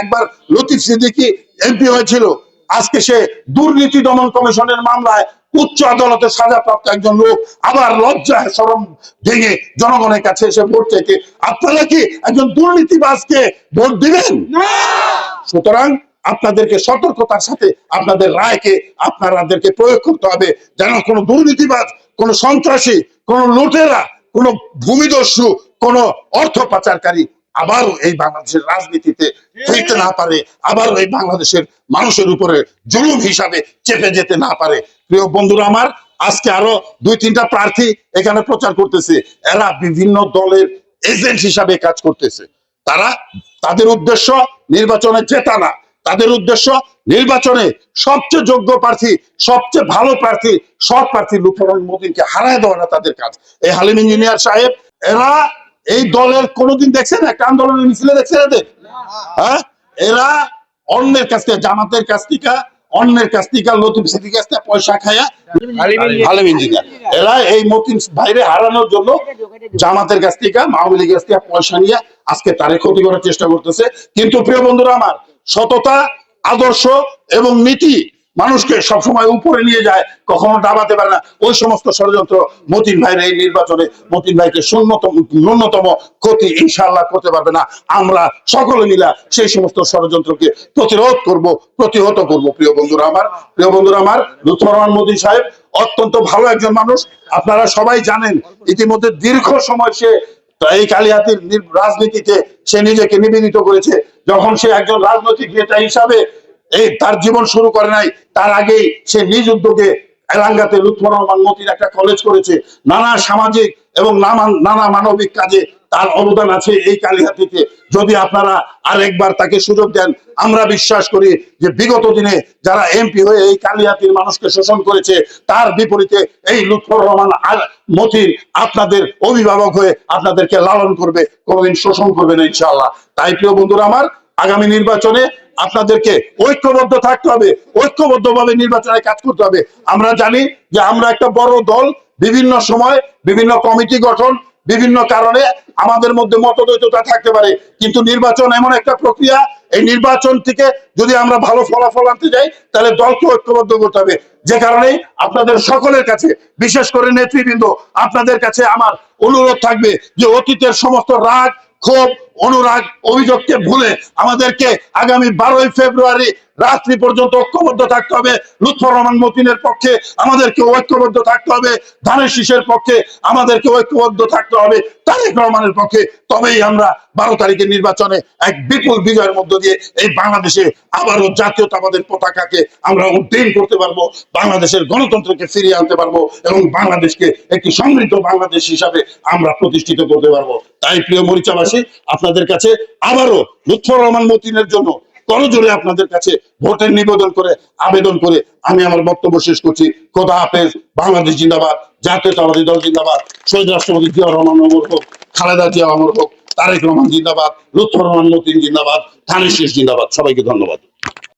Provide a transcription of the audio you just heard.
একবার লতিফ সিদ্দিকি এমপি হয়েছিল। আজকে সে দুর্নীতি দমন কমিশনের মামলায় উচ্চ আদালতে সাজাপ্রাপ্ত একজন লোক আবার লজ্জা সরম ভেঙে জনগণের কাছে এসে ভোট চাইতে। আপনারা কি একজন দুর্নীতিবাজকে ভোট দিবেন? সুতরাং আপনাদেরকে সতর্কতার সাথে আপনাদের রায়কে আপনাদেরকে প্রয়োগ করতে হবে। যেন কোনো দুর্নীতিবাজ কোনো সন্ত্রাসী কোনো লুটেরা কোনো ভূমিদস্যু কোনো অর্থ পাচারকারী আবারও এই বাংলাদেশের রাজনীতিতে ফিরতে না পারে আবারও এই বাংলাদেশের মানুষের উপরে জুলুম হিসাবে চেপে যেতে না পারে। প্রিয় বন্ধুরা আমার, আজকে আরও দুই তিনটা প্রার্থী এখানে প্রচার করতেছে। এরা বিভিন্ন দলের এজেন্ট হিসাবে কাজ করতেছে। তারা তাদের উদ্দেশ্য নির্বাচনে জেতা না তাদের উদ্দেশ্য নির্বাচনে সবচেয়ে যোগ্য প্রার্থী, সবচেয়ে ভালো প্রার্থী সব প্রার্থী লুৎফর মোদীকে হারায় দেওয়া না তাদের কাজ। এই হালিম ইঞ্জিনিয়ার সাহেব, এরা এই দলের কোনোদিন দেখছেন? একটা আন্দোলনের মিছিলে দেখছেন এদের? হ্যাঁ? এরা অন্যের কাছ থেকে জামাতের কাছ থেকে অন্যের কাছ থেকে লতিফ সিদ্দিক কাছ থেকে পয়সা খায়া হালিম ইঞ্জিনিয়ার। এরা এই মতিন বাইরে হারানোর জন্য জামাতের কাছ থেকে মাহবুব লীগের কাছ থেকে পয়সা নিয়ে আজকে তারে ক্ষতি করার চেষ্টা করতেছে। কিন্তু প্রিয় বন্ধুরা আমার সততা আদর্শ এবং নীতি মানুষকে সবসময় উপরে নিয়ে যায়, কখনো দাবাতে পারে না। ওই সমস্ত ষড়যন্ত্র মতিন ভাইয়ের এই নির্বাচনে মতিন ভাইকে শূন্যতম ন্যূনতম ক্ষতি ইনশাল্লাহ করতে পারবে না। আমরা সকলে মিলা সেই সমস্ত ষড়যন্ত্রকে প্রতিরোধ করব, প্রতিহত করব, প্রিয় বন্ধুরা আমার। প্রিয় বন্ধুরা আমার, লুৎফর রহমান মোদী সাহেব অত্যন্ত ভালো একজন মানুষ। আপনারা সবাই জানেন, ইতিমধ্যে দীর্ঘ সময় সে এই কালিয়াতির নির- রাজনীতিতে সে নিজেকে নিবেদিত করেছে। যখন সে একজন রাজনৈতিক নেতা হিসাবে এই তার জীবন শুরু করে নাই। তার আগেই সে নিজ উদ্যোগে এলাঙ্গাতে লুৎফর রহমান মতির একটা কলেজ করেছে। নানা সামাজিক এবং নানা মানবিক কাজে তার অবদান আছে এই কালিহাতিতে। যদি আপনারা আরেকবার তাকে সুযোগ দেন, আমরা বিশ্বাস করি যে বিগত দিনে যারা এমপি হয়ে এই কালিহাতির মানুষকে শোষণ করেছে, তার বিপরীতে এই লুৎফর রহমান আর মতির আপনাদের অভিভাবক হয়ে আপনাদেরকে লালন করবে, কোনোদিন শোষণ করবে না ইনশাআল্লাহ। তাই প্রিয় বন্ধুরা আমার, আগামী নির্বাচনে আপনাদেরকে ঐক্যবদ্ধ থাকতে হবে, ঐক্যবদ্ধভাবে নির্বাচনে কাজ করতে হবে। আমরা জানি যে আমরা একটা বড় দল, বিভিন্ন সময় বিভিন্ন কমিটি গঠন, বিভিন্ন কারণে আমাদের মধ্যে মতদ্বৈততা থাকতে পারে। কিন্তু নির্বাচন এমন একটা প্রক্রিয়া, এই নির্বাচন থেকে যদি আমরা ভালো ফলাফল আনতে যাই, তাহলে দলকে ঐক্যবদ্ধ করতে হবে। যে কারণে আপনাদের সকলের কাছে, বিশেষ করে নেতৃবৃন্দ, আপনাদের কাছে আমার অনুরোধ থাকবে যে অতীতের সমস্ত রাগ ক্ষোভ অনুরাগ অভিযোগকে ভুলে আমাদেরকে আগামী বারোই ফেব্রুয়ারি রাত্রি পর্যন্ত ঐক্যবদ্ধ থাকতে হবে। লুৎফর রহমান মতিনের পক্ষে আমাদেরকে ঐক্যবদ্ধ থাকতে হবে। ধানের শীষের পক্ষে আমাদেরকে ঐক্যবদ্ধ থাকতে হবে। তারেক রহমানের পক্ষে তবেই আমরা বারো তারিখের নির্বাচনে এক বিপুল বিজয়ের মধ্য দিয়ে এই বাংলাদেশে আবারও জাতীয়তাবাদের পতাকাকে আমরা উড্ডীন করতে পারব, বাংলাদেশের গণতন্ত্রকে ফিরিয়ে আনতে পারব এবং বাংলাদেশকে একটি সমৃদ্ধ বাংলাদেশ হিসাবে আমরা প্রতিষ্ঠিত করতে পারব। তাই প্রিয় মরিচাবাসী, আপনাদের কাছে আবারও লুৎফর রহমান মতিনের জন্য করজোরে আপনাদের কাছে ভোটের নিবেদন করে আবেদন করে আমি আমার বক্তব্য শেষ করছি। খোদা হাফেজ, বাংলাদেশ জিন্দাবাদ জাতীয়তাবাদী দল জিন্দাবাদ, শহীদ রাষ্ট্রপতি জিয়া রহমান অমর হোক, খালেদা জিয়া অমর হোক, তারেক রহমান জিন্দাবাদ, লুৎফর রহমান মতিন জিন্দাবাদ, ধানের শেষ জিন্দাবাদ। সবাইকে ধন্যবাদ।